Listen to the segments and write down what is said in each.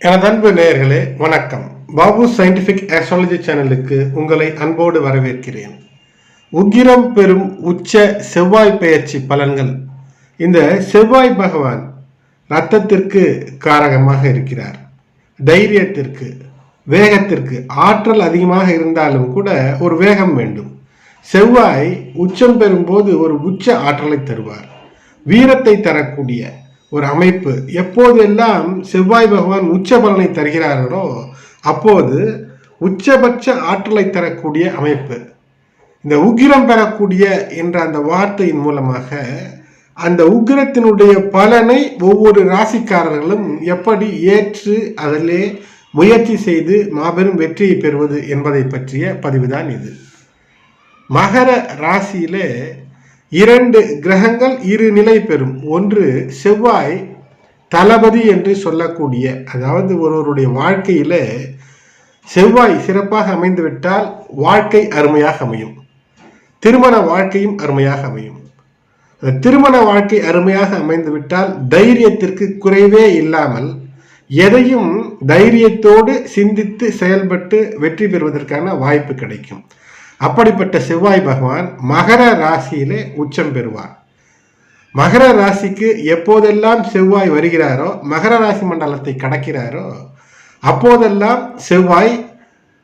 எனது அன்பு நேயர்களே வணக்கம். பாபு சயின்டிஃபிக் ஆஸ்ட்ராலஜி சேனலுக்கு உங்களை அன்போடு வரவேற்கிறேன். உக்கிரம் பெறும் உச்ச செவ்வாய் பெயர்ச்சி பலன்கள். இந்த செவ்வாய் பகவான் ரத்தத்திற்கு காரகமாக இருக்கிறார். தைரியத்திற்கு வேகத்திற்கு ஆற்றல் அதிகமாக இருந்தாலும் கூட ஒரு வேகம் வேண்டும். செவ்வாய் உச்சம் பெறும்போது ஒரு உச்ச ஆற்றலை தருவார். வீரத்தை தரக்கூடிய ஒரு அமைப்பு. எப்போதெல்லாம் செவ்வாய் பகவான் உச்ச பலனை தருகிறார்களோ அப்போது உச்சபட்ச ஆற்றலை தரக்கூடிய அமைப்பு. இந்த உக்கிரம் பெறக்கூடிய என்ற அந்த வார்த்தையின் மூலமாக அந்த உக்கிரத்தினுடைய பலனை ஒவ்வொரு ராசிக்காரர்களும் எப்படி ஏற்று அதிலே முயற்சி செய்து மாபெரும் வெற்றியை பெறுவது என்பதை பற்றிய பதிவுதான் இது. மகர ராசியிலே இரண்டு கிரகங்கள் இரு நிலை பெறும். ஒன்று செவ்வாய் தளபதி என்று சொல்லக்கூடிய அதாவது ஒருவருடைய வாழ்க்கையில செவ்வாய் சிறப்பாக அமைந்துவிட்டால் வாழ்க்கை அருமையாக அமையும். திருமண வாழ்க்கையும் அருமையாக அமையும். அந்த திருமண வாழ்க்கை அருமையாக அமைந்துவிட்டால் தைரியத்திற்கு குறைவே இல்லாமல் எதையும் தைரியத்தோடு சிந்தித்து செயல்பட்டு வெற்றி பெறுவதற்கான வாய்ப்பு கிடைக்கும். அப்படிப்பட்ட செவ்வாய் பகவான் மகர ராசியிலே உச்சம் பெறுவார். மகர ராசிக்கு எப்போதெல்லாம் செவ்வாய் வருகிறாரோ மகர ராசி மண்டலத்தை கடக்கிறாரோ அப்போதெல்லாம் செவ்வாய்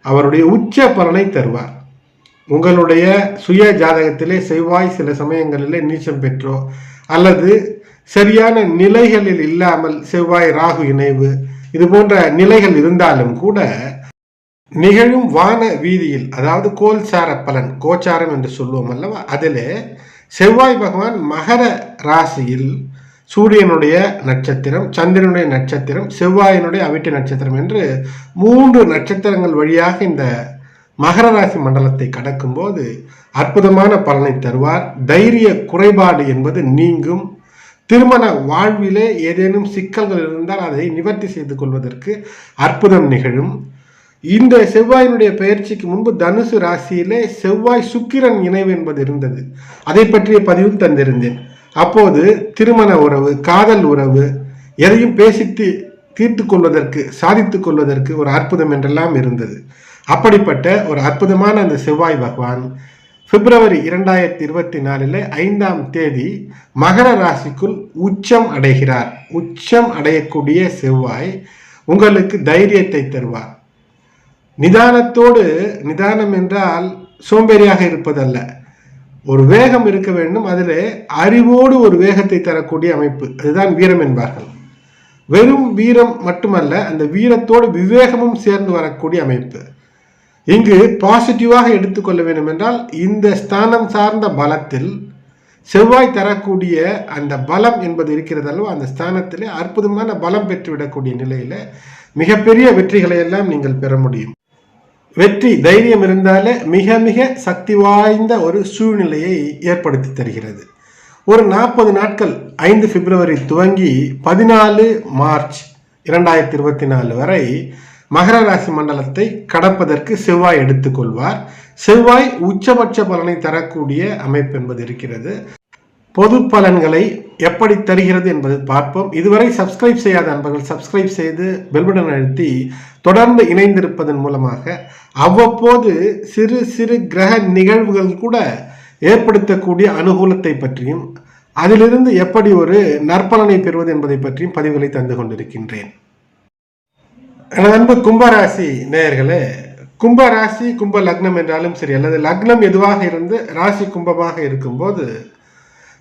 அவருடைய உச்ச பலனை தருவார். உங்களுடைய சுய ஜாதகத்திலே செவ்வாய் சில சமயங்களிலே நீச்சம் பெற்றோ அல்லது சரியான நிலைகளில் இல்லாமல் செவ்வாய் ராகு இணைவு இது போன்ற நிலைகள் இருந்தாலும் கூட நிகழும் வான வீதியில் அதாவது கோல்சார பலன் கோச்சாரம் என்று சொல்லுவோம் அல்லவா? அதில் செவ்வாய் பகவான் மகர ராசியில் சூரியனுடைய நட்சத்திரம் சந்திரனுடைய நட்சத்திரம் செவ்வாயினுடைய அவிட்டு நட்சத்திரம் என்று மூன்று நட்சத்திரங்கள் வழியாக இந்த மகர ராசி மண்டலத்தை கடக்கும்போது அற்புதமான பலனை தருவார். தைரிய குறைபாடு என்பது நீங்கும். திருமண வாழ்விலே ஏதேனும் சிக்கல்கள் இருந்தால் அதை நிவர்த்தி செய்து கொள்வதற்கு அற்புதம் நிகழும். இந்த செவ்வாயினுடைய பெயர்ச்சிக்கு முன்பு தனுசு ராசியிலே செவ்வாய் சுக்கிரன் இணைவு என்பது இருந்தது. அதை பற்றிய பதிவும் தந்திருந்தேன். அப்போது திருமண உறவு காதல் உறவு எதையும் பேசித்து தீர்த்து கொள்வதற்கு சாதித்து கொள்வதற்கு ஒரு அற்புதம் என்றெல்லாம் இருந்தது. அப்படிப்பட்ட ஒரு அற்புதமான அந்த செவ்வாய் பகவான் பிப்ரவரி இரண்டாயிரத்தி இருபத்தி நாலில் ஐந்தாம் தேதி மகர ராசிக்குள் உச்சம் அடைகிறார். உச்சம் அடையக்கூடிய செவ்வாய் உங்களுக்கு தைரியத்தை தருவார். நிதானத்தோடு நிதானம் என்றால் சோம்பேறியாக இருப்பதல்ல. ஒரு வேகம் இருக்க வேண்டும் அதில் அறிவோடு ஒரு வேகத்தை தரக்கூடிய அமைப்பு. அதுதான் வீரம் என்பார்கள். வெறும் வீரம் மட்டுமல்ல அந்த வீரத்தோடு விவேகமும் சேர்ந்து வரக்கூடிய அமைப்பு. இங்கு பாசிட்டிவாக எடுத்துக்கொள்ள வேண்டும் என்றால் இந்த ஸ்தானம் சார்ந்த பலத்தில் செவ்வாய் தரக்கூடிய அந்த பலம் என்பது இருக்கிறது அல்லவா? அந்த ஸ்தானத்திலே அற்புதமான பலம் பெற்றுவிடக்கூடிய நிலையில் மிகப்பெரிய வெற்றிகளை எல்லாம் நீங்கள் பெற முடியும். வெற்றி தைரியம் இருந்தாலே மிக மிக சக்தி வாய்ந்த ஒரு சூழ்நிலையை ஏற்படுத்தி தருகிறது. ஒரு நாற்பது நாட்கள் ஐந்து பிப்ரவரி துவங்கி பதினாலு மார்ச் இரண்டாயிரத்தி இருபத்தி நாலு வரை மகர ராசி மண்டலத்தை கடப்பதற்கு செவ்வாய் எடுத்துக்கொள்வார். செவ்வாய் உச்சபட்ச பலனை தரக்கூடிய அமைப்பு என்பது இருக்கிறது. பொது பலன்களை எப்படி தருகிறது என்பதை பார்ப்போம். இதுவரை சப்ஸ்கிரைப் செய்யாத நண்பர்கள் சப்ஸ்கிரைப் செய்து பெல்பட்டன் அழுத்தி தொடர்ந்து இணைந்திருப்பதன் மூலமாக அவ்வப்போது சிறு சிறு கிரக நிகழ்வுகள் கூட ஏற்படுத்தக்கூடிய அனுகூலத்தை பற்றியும் அதிலிருந்து எப்படி ஒரு நற்பலனை பெறுவது என்பதை பற்றியும் பதிவுகளை தந்து கொண்டிருக்கின்றேன். எனது அன்பு கும்பராசி நேயர்களே கும்ப ராசி கும்ப லக்னம் என்றாலும் சரி அல்லது லக்னம் எதுவாக இருந்து ராசி கும்பமாக இருக்கும்போது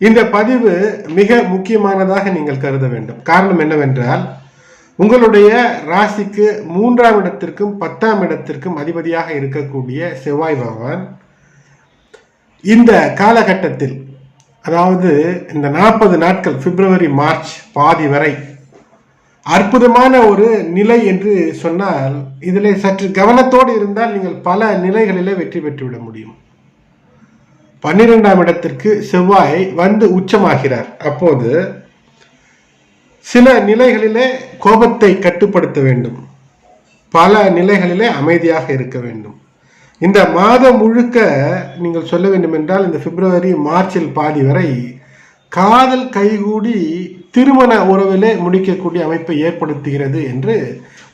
இந்த பதிவு மிக முக்கியமானதாக நீங்கள் கருத வேண்டும். காரணம் என்னவென்றால் உங்களுடைய ராசிக்கு மூன்றாம் இடத்திற்கும் பத்தாம் இடத்திற்கும் அதிபதியாக இருக்கக்கூடிய செவ்வாய் பகவான் இந்த காலகட்டத்தில் அதாவது இந்த நாற்பது நாட்கள் பிப்ரவரி மார்ச் பாதி வரை அற்புதமான ஒரு நிலை என்று சொன்னால் இதில் சற்று கவனத்தோடு இருந்தால் நீங்கள் பல நிலைகளிலே வெற்றி பெற்றுவிட முடியும். பன்னிரெண்டாம் இடத்திற்கு செவ்வாய் வந்து உச்சமாகிறார். அப்போது சில நிலைகளிலே கோபத்தை கட்டுப்படுத்த வேண்டும். பல நிலைகளிலே அமைதியாக இருக்க வேண்டும். இந்த மாதம் முழுக்க நீங்கள் சொல்ல வேண்டும் என்றால் இந்த பிப்ரவரி மார்ச்சில் பாதி வரை காதல் கைகூடி திருமண உறவிலே முடிக்கக்கூடிய அமைப்பை ஏற்படுத்துகிறது என்று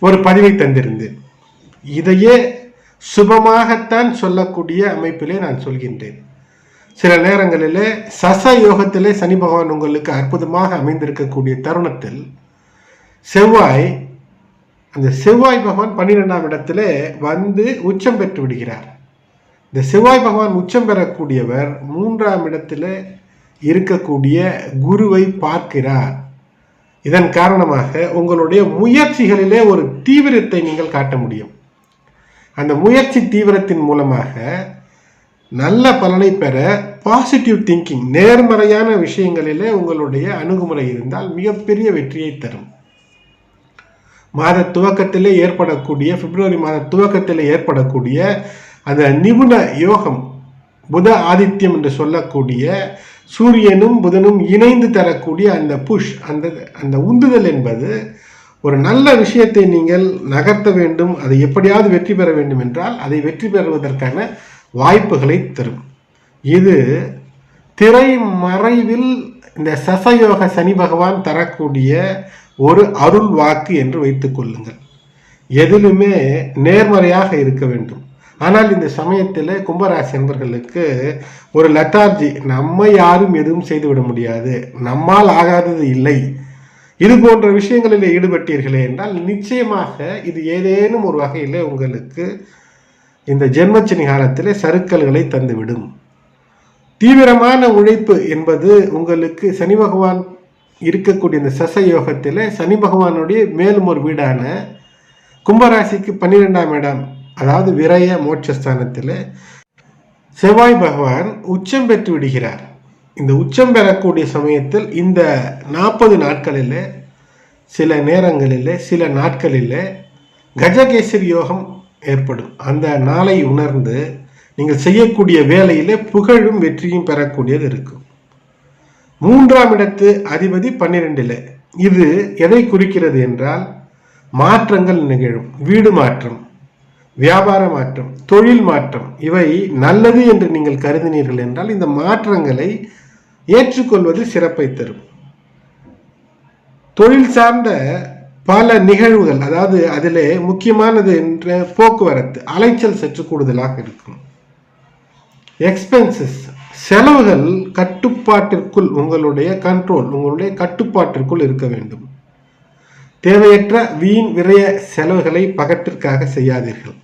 ஒரு பதிவை தந்திருந்தேன். இதையே சுபமாகத்தான் சொல்லக்கூடிய அமைப்பிலே நான் சொல்கின்றேன். சில நேரங்களிலே சச யோகத்திலே சனி பகவான் உங்களுக்கு அற்புதமாக அமைந்திருக்கக்கூடிய தருணத்தில் செவ்வாய் அந்த செவ்வாய் பகவான் பன்னிரெண்டாம் இடத்திலே வந்து உச்சம் பெற்று விடுகிறார். இந்த செவ்வாய் பகவான் உச்சம் பெறக்கூடியவர் மூன்றாம் இடத்துல இருக்கக்கூடிய குருவை பார்க்கிறார். இதன் காரணமாக உங்களுடைய முயற்சிகளிலே ஒரு தீவிரத்தை நீங்கள் காட்ட முடியும். அந்த முயற்சி தீவிரத்தின் மூலமாக நல்ல பலனை பெற பாசிட்டிவ் திங்கிங் நேர்மறையான விஷயங்களிலே உங்களுடைய அணுகுமுறை இருந்தால் மிகப்பெரிய வெற்றியை தரும். மாத துவக்கத்திலே ஏற்படக்கூடிய பிப்ரவரி மாத துவக்கத்திலே ஏற்படக்கூடிய அந்த நிபுண யோகம் புத ஆதித்யம் என்று சொல்லக்கூடிய சூரியனும் புதனும் இணைந்து தரக்கூடிய அந்த புஷ் அந்த அந்த உந்துதல் என்பது ஒரு நல்ல விஷயத்தை நீங்கள் நகர்த்த வேண்டும் அதை எப்படியாவது வெற்றி பெற வேண்டும் என்றால் அதை வெற்றி பெறுவதற்கான வாய்ப்புகளை தரும். இது திரை மறைவில் இந்த சசயோக சனி பகவான் தரக்கூடிய ஒரு அருள் வாக்கு என்று வைத்துக் கொள்ளுங்கள். எதிலுமே நேர்மறையாக இருக்க வேண்டும். ஆனால் இந்த சமயத்தில் கும்பராசி நண்பர்களுக்கு ஒரு லெத்தார்ஜி நம்ம யாரும் எதுவும் செய்துவிட முடியாது. நம்மால் ஆகாதது இல்லை. இது போன்ற விஷயங்களில் ஈடுபட்டீர்களே என்றால் நிச்சயமாக இது ஏதேனும் ஒரு வகையில் உங்களுக்கு இந்த ஜென்மச்சனி காலத்திலே சருக்கல்களை தந்துவிடும். தீவிரமான உழைப்பு என்பது உங்களுக்கு சனி பகவான் இருக்கக்கூடிய இந்த சச யோகத்தில் சனி பகவானுடைய மேலும் ஒரு வீடான கும்பராசிக்கு பன்னிரெண்டாம் இடம் அதாவது விரய மோட்சஸ்தானத்தில் செவ்வாய் பகவான் உச்சம் பெற்று விடுகிறார். இந்த உச்சம் பெறக்கூடிய சமயத்தில் இந்த நாற்பது நாட்களில் சில நேரங்களில் சில நாட்களில் கஜகேசரி யோகம் ஏற்படும். அந்த நாளை உணர்ந்து நீங்கள் செய்யக்கூடிய வேலையிலே புகழும் வெற்றியும் பெறக்கூடியது இருக்கும். மூன்றாம் இடத்து அதிபதி பன்னிரெண்டில். இது எதை குறிக்கிறது என்றால் மாற்றங்கள் நிகழும். வீடு மாற்றம் வியாபார மாற்றம் தொழில் மாற்றம் இவை நல்லது என்று நீங்கள் கருதினீர்கள் என்றால் இந்த மாற்றங்களை ஏற்றுக்கொள்வது சிறப்பை தரும். தொழில் சார்ந்த பல நிகழ்வுகள் அதாவது அதில் முக்கியமானது என்ற போக்குவரத்து அலைச்சல் சற்று கூடுதலாக இருக்கும். எக்ஸ்பென்சஸ் செலவுகள் கட்டுப்பாட்டிற்குள் உங்களுடைய கண்ட்ரோல் உங்களுடைய கட்டுப்பாட்டிற்குள் இருக்க வேண்டும். தேவையற்ற வீண் விரைய செலவுகளை பகட்டிற்காக செய்யாதீர்கள்.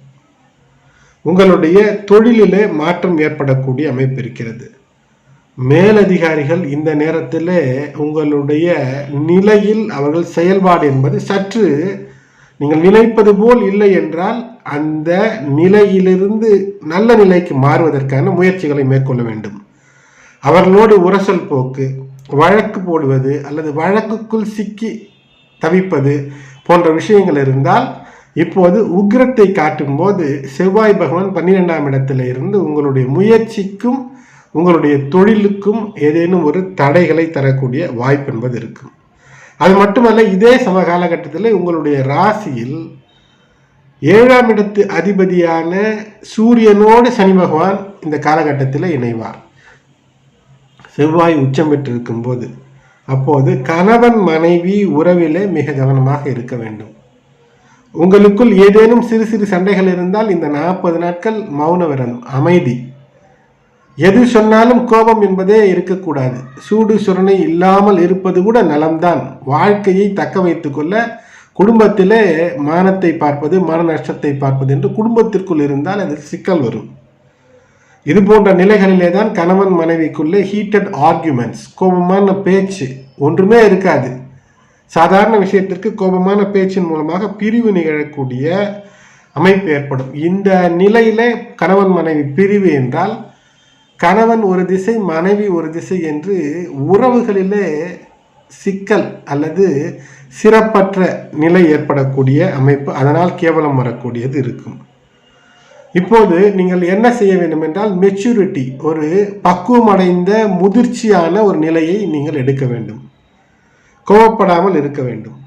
உங்களுடைய தொழிலிலே மாற்றம் ஏற்படக்கூடிய அமைப்பு இருக்கிறது. மேலதிகாரிகள் இந்த நேரத்தில் உங்களுடைய நிலையில் அவர்கள் செயல்பாடு என்பது சற்று நீங்கள் நினைப்பது போல் இல்லை என்றால் அந்த நிலையிலிருந்து நல்ல நிலைக்கு மாறுவதற்கான முயற்சிகளை மேற்கொள்ள வேண்டும். அவர்களோடு உரசல் போக்கு வழக்கு போடுவது அல்லது வழக்குக்குள் சிக்கி தவிப்பது போன்ற விஷயங்கள் இருந்தால் இப்போது உக்ரத்தை காட்டும்போது செவ்வாய் பகவான் பன்னிரெண்டாம் இடத்துல இருந்து உங்களுடைய முயற்சிக்கும் உங்களுடைய தொழிலுக்கும் ஏதேனும் ஒரு தடைகளை தரக்கூடிய வாய்ப்பு என்பது இருக்கும். அது மட்டுமல்ல இதே சம காலகட்டத்தில் உங்களுடைய ராசியில் ஏழாம் இடத்து அதிபதியான சூரியனோடு சனி பகவான் இந்த காலகட்டத்தில் இணைவார். செவ்வாய் உச்சம் பெற்றிருக்கும் போது அப்போது கணவன் மனைவி உறவிலே மிக கவனமாக இருக்க வேண்டும். உங்களுக்குள் ஏதேனும் சிறு சிறு சண்டைகள் இருந்தால் இந்த நாற்பது நாட்கள் மௌன விரதம் அமைதி. எது சொன்னாலும் கோபம் என்பதே இருக்கக்கூடாது. சூடு சுரணை இல்லாமல் இருப்பது கூட நலம்தான். வாழ்க்கையை தக்க வைத்து கொள்ள குடும்பத்திலே மானத்தை பார்ப்பது மான நஷ்டத்தை பார்ப்பது என்று குடும்பத்திற்குள் இருந்தால் அதில் சிக்கல் வரும். இது போன்ற நிலைகளிலே தான் கணவன் மனைவிக்குள்ளே ஹீட்டட் ஆர்கியூமெண்ட்ஸ் கோபமான பேச்சு ஒன்றுமே இருக்காது. சாதாரண விஷயத்திற்கு கோபமான பேச்சின் மூலமாக பிரிவு நிகழக்கூடிய அமைப்பு ஏற்படும். இந்த நிலையிலே கணவன் மனைவி பிரிவு என்றால் கணவன் ஒரு திசை மனைவி ஒரு திசை என்று உறவுகளிலே சிக்கல் அல்லது சிறப்பற்ற நிலை ஏற்படக்கூடிய அமைப்பு. அதனால் கேவலம் வரக்கூடியது இருக்கும். இப்போது நீங்கள் என்ன செய்ய வேண்டும் என்றால் மெச்சூரிட்டி ஒரு பக்குவம் அடைந்த முதிர்ச்சியான ஒரு நிலையை நீங்கள் எடுக்க வேண்டும். கோவப்படாமல் இருக்க வேண்டும்.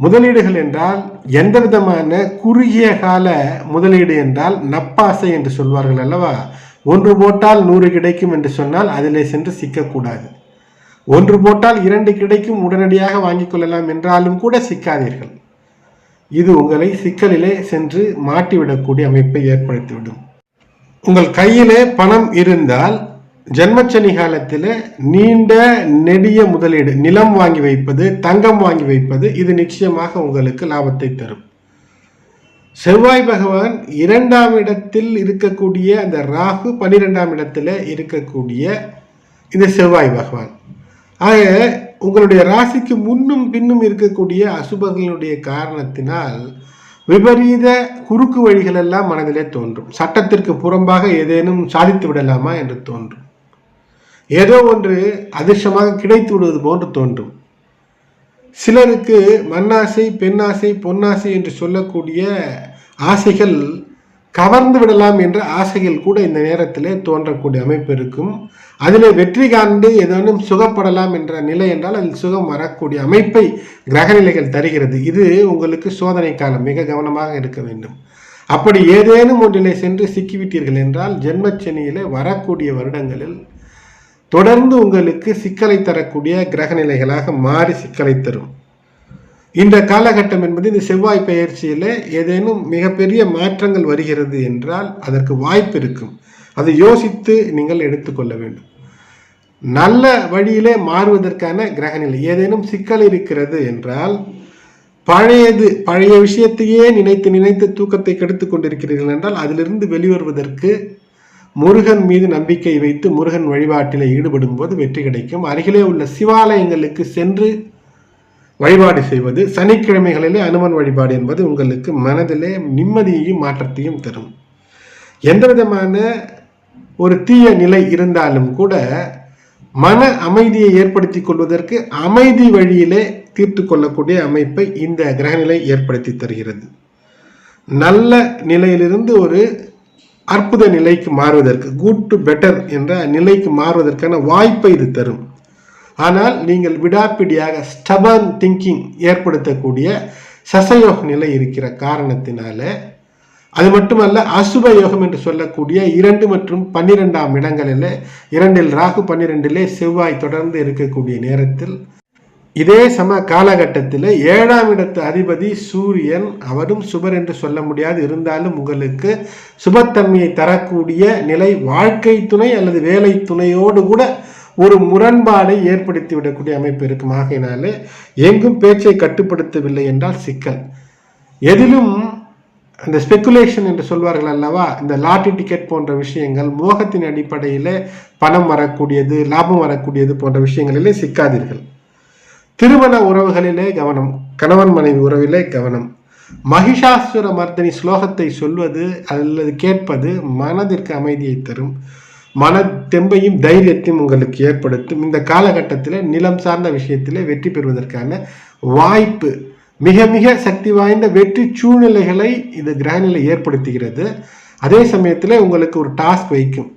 முதலீடுகள் என்றால் எந்த விதமான குறுகிய கால முதலீடு என்றால் நப்பாசை என்று சொல்வார்கள் அல்லவா? ஒன்று போட்டால் நூறு கிடைக்கும் என்று சொன்னால் அதிலே சென்று சிக்கக்கூடாது. ஒன்று போட்டால் இரண்டு கிடைக்கும் உடனடியாக வாங்கிக் கொள்ளலாம் என்றாலும் கூட சிக்காதீர்கள். இது உங்களை சிக்கலிலே சென்று மாட்டிவிடக்கூடிய அமைப்பை ஏற்படுத்திவிடும். உங்கள் கையிலே பணம் இருந்தால் ஜென்மச்சனி காலத்தில் நீண்ட நெடிய முதலீடு நிலம் வாங்கி வைப்பது தங்கம் வாங்கி வைப்பது இது நிச்சயமாக உங்களுக்கு லாபத்தை தரும். செவ்வாய் பகவான் இரண்டாம் இடத்தில் இருக்கக்கூடிய அந்த ராகு பன்னிரெண்டாம் இடத்துல இருக்கக்கூடிய இந்த செவ்வாய் பகவான். ஆக உங்களுடைய ராசிக்கு முன்னும் பின்னும் இருக்கக்கூடிய அசுபங்களுடைய காரணத்தினால் விபரீத குறுக்கு வழிகள் எல்லாம் மனதிலே தோன்றும். சட்டத்திற்கு புறம்பாக ஏதேனும் சாதித்து விடலாமா என்று தோன்றும். ஏதோ ஒன்று அதிர்ஷ்டமாக கிடைத்து விடுவது போன்று தோன்றும். சிலருக்கு மண்ணாசை பெண்ணாசை பொன்னாசை என்று சொல்லக்கூடிய ஆசைகள் கவர்ந்து விடலாம் என்ற ஆசைகள் கூட இந்த நேரத்தில் தோன்றக்கூடிய அமைப்பு இருக்கும். அதில் வெற்றி காண்டு ஏதேனும் சுகப்படலாம் என்ற நிலை என்றால் அதில் சுகம் வரக்கூடிய அமைப்பை கிரகநிலைகள் தருகிறது. இது உங்களுக்கு சோதனை காலம் மிக கவனமாக இருக்க வேண்டும். அப்படி ஏதேனும் ஒன்றிலே சென்று சிக்கிவிட்டீர்கள் என்றால் ஜென்மச்சனியில் வரக்கூடிய வருடங்களில் தொடர்ந்து உங்களுக்கு சிக்கலை தரக்கூடிய கிரகநிலைகளாக மாறி சிக்கலை தரும். இந்த காலகட்டம் என்பது இந்த செவ்வாய் பயிற்சியில் ஏதேனும் மிகப்பெரிய மாற்றங்கள் வருகிறது என்றால் அதற்கு வாய்ப்பு இருக்கும். அதை யோசித்து நீங்கள் எடுத்துக்கொள்ள வேண்டும். நல்ல வழியிலே மாறுவதற்கான கிரகநிலை ஏதேனும் சிக்கல் இருக்கிறது என்றால் பழையது பழைய விஷயத்தையே நினைத்து நினைத்து தூக்கத்தை கெடுத்து கொண்டிருக்கிறீர்கள் என்றால் அதிலிருந்து வெளிவருவதற்கு முருகன் மீது நம்பிக்கை வைத்து முருகன் வழிபாட்டில் ஈடுபடும் போது வெற்றி கிடைக்கும். அருகிலே உள்ள சிவாலயங்களுக்கு சென்று வழிபாடு செய்வது சனிக்கிழமைகளிலே அனுமன் வழிபாடு என்பது உங்களுக்கு மனதிலே நிம்மதியையும் மாற்றத்தையும் தரும். எந்த விதமான ஒரு தீய நிலை இருந்தாலும் கூட மன அமைதியை ஏற்படுத்தி கொள்வதற்கு அமைதி வழியிலே தீர்த்து கொள்ளக்கூடிய அமைப்பை இந்த கிரகநிலை ஏற்படுத்தி தருகிறது. நல்ல நிலையிலிருந்து ஒரு அற்புத நிலைக்கு மாறுவதற்கு குட் டு பெட்டர் என்ற நிலைக்கு மாறுவதற்கான வாய்ப்பை இது தரும். ஆனால் நீங்கள் விடாப்பிடியாக ஸ்டபர்ன் திங்கிங் ஏற்படுத்தக்கூடிய சசயோக நிலை இருக்கிற காரணத்தினால அது மட்டுமல்ல அசுப யோகம் என்று சொல்லக்கூடிய இரண்டு மற்றும் பன்னிரெண்டாம் இடங்களில் இரண்டில் ராகு பன்னிரெண்டிலே செவ்வாய் தொடர்ந்து இருக்கக்கூடிய நேரத்தில் இதே சம காலகட்டத்தில் ஏழாம் இடத்து அதிபதி சூரியன் அவரும் சுபர் என்று சொல்ல முடியாது. இருந்தாலும் உங்களுக்கு சுபத்தன்மையை தரக்கூடிய நிலை வாழ்க்கை துணை அல்லது வேலை துணையோடு கூட ஒரு முரண்பாடை ஏற்படுத்தி விடக்கூடிய அமைப்பு இருக்கும். ஆகையினாலே எங்கும் பேச்சை கட்டுப்படுத்தவில்லை என்றால் சிக்கல். எதிலும் அந்த ஸ்பெக்குலேஷன் என்று சொல்வார்கள் அல்லவா இந்த லாட்டரி டிக்கெட் போன்ற விஷயங்கள் மோகத்தின் அடிப்படையில் பணம் வரக்கூடியது லாபம் வரக்கூடியது போன்ற விஷயங்களிலே சிக்காதீர்கள். திருமண உறவுகளிலே கவனம் கணவன் மனைவி உறவிலே கவனம். மகிஷாசுர மர்தனி ஸ்லோகத்தை சொல்வது அல்லது கேட்பது மனதிற்கு அமைதியை தரும். மன தெம்பையும் தைரியத்தையும் உங்களுக்கு ஏற்படுத்தும். இந்த காலகட்டத்தில் நிலம் சார்ந்த விஷயத்தில் வெற்றி பெறுவதற்கான வாய்ப்பு மிக மிக சக்தி வாய்ந்த வெற்றி சூழ்நிலைகளை இந்த கிரகநிலை ஏற்படுத்துகிறது. அதே சமயத்தில் உங்களுக்கு ஒரு டாஸ்க் வைக்கும்.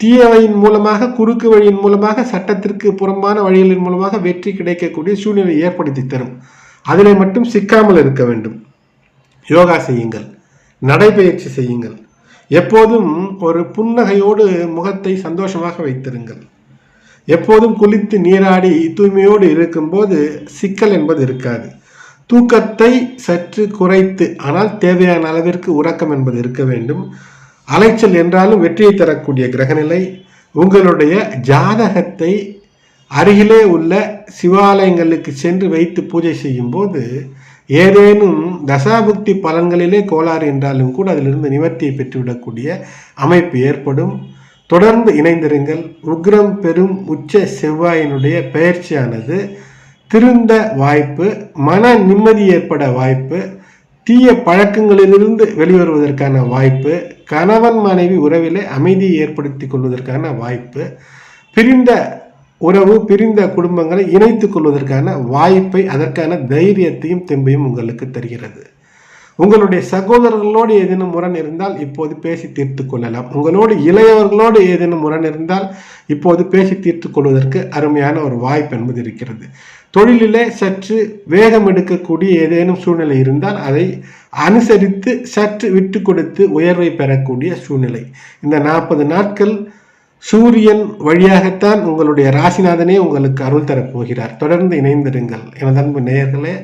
தீயவையின் மூலமாக குறுக்கு வழியின் மூலமாக சட்டத்திற்கு புறம்பான வழிகளின் மூலமாக வெற்றி கிடைக்கக்கூடிய சூழ்நிலை ஏற்படுத்தி தரும். அதில் மட்டும் சிக்காமல் இருக்க வேண்டும். யோகா செய்யுங்கள். நடைபயிற்சி செய்யுங்கள். எப்போதும் ஒரு புன்னகையோடு முகத்தை சந்தோஷமாக வைத்திருங்கள். எப்போதும் குளித்து நீராடி தூய்மையோடு இருக்கும்போது சிக்கல் என்பது இருக்காது. தூக்கத்தை சற்று குறைத்து ஆனால் தேவையான அளவிற்கு உறக்கம் என்பது இருக்க வேண்டும். அலைச்சல் என்றாலும் வெற்றியை தரக்கூடிய கிரகநிலை உங்களுடைய ஜாதகத்தை அருகிலே உள்ள சிவாலயங்களுக்கு சென்று வைத்து பூஜை செய்யும் போது ஏதேனும் தசாபுக்தி பலன்களிலே கோளாறு என்றாலும் கூட அதிலிருந்து நிவர்த்தியை பெற்றுவிடக்கூடிய அமைப்பு ஏற்படும். தொடர்ந்து இணைந்திருங்கள். உக்ரம் பெரும் உச்ச செவ்வாயினுடைய பயிற்சியானது திருந்த வாய்ப்பு மன நிம்மதி ஏற்பட வாய்ப்பு தீய பழக்கங்களிலிருந்து வெளிவருவதற்கான வாய்ப்பு கணவன் மனைவி உறவிலே அமைதியை ஏற்படுத்தி கொள்வதற்கான வாய்ப்பு பிரிந்த உறவு பிரிந்த குடும்பங்களை இணைத்துக் கொள்வதற்கான வாய்ப்பை அதற்கான தைரியத்தையும் தெம்பையும் உங்களுக்கு தருகிறது. உங்களுடைய சகோதரர்களோடு ஏதேனும் முரண் இருந்தால் இப்போது பேசி தீர்த்து கொள்ளலாம். உங்களோடு இளையவர்களோடு ஏதேனும் முரண் இருந்தால் இப்போது பேசி தீர்த்து கொள்வதற்கு அருமையான ஒரு வாய்ப்பு என்பது இருக்கிறது. தொழிலிலே சற்று வேகம் எடுக்கக்கூடிய ஏதேனும் சூழ்நிலை இருந்தால் அதை அனுசரித்து சற்று விட்டு கொடுத்து உயர்வை பெறக்கூடிய சூழ்நிலை. இந்த நாற்பது நாட்கள் சூரியன் வழியாகத்தான் உங்களுடைய ராசிநாதனே உங்களுக்கு அருள் தரப் போகிறார் தொடர்ந்து இணைந்திருங்கள். எனது அன்பு நேயர்களே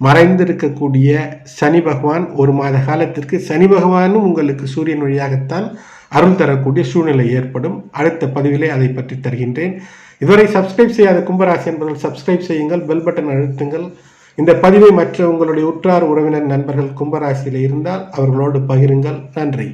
மறைந்திருக்கக்கூடிய சனி பகவான் ஒரு மாத காலத்திற்கு சனி பகவானும் உங்களுக்கு சூரியன் வழியாகத்தான் அருள் தரக்கூடிய சூழ்நிலை ஏற்படும். அடுத்த பதிவிலே அதை பற்றி தருகின்றேன். இதுவரை சப்ஸ்கிரைப் செய்யாத கும்பராசி என்பவர்கள் சப்ஸ்கிரைப் செய்யுங்கள் பெல் பட்டன் அழுத்துங்கள். இந்த பதிவை மற்ற உங்களுடைய உற்றார் உறவினர் நண்பர்கள் கும்பராசியில் இருந்தால் அவர்களோடு பகிருங்கள். நன்றி.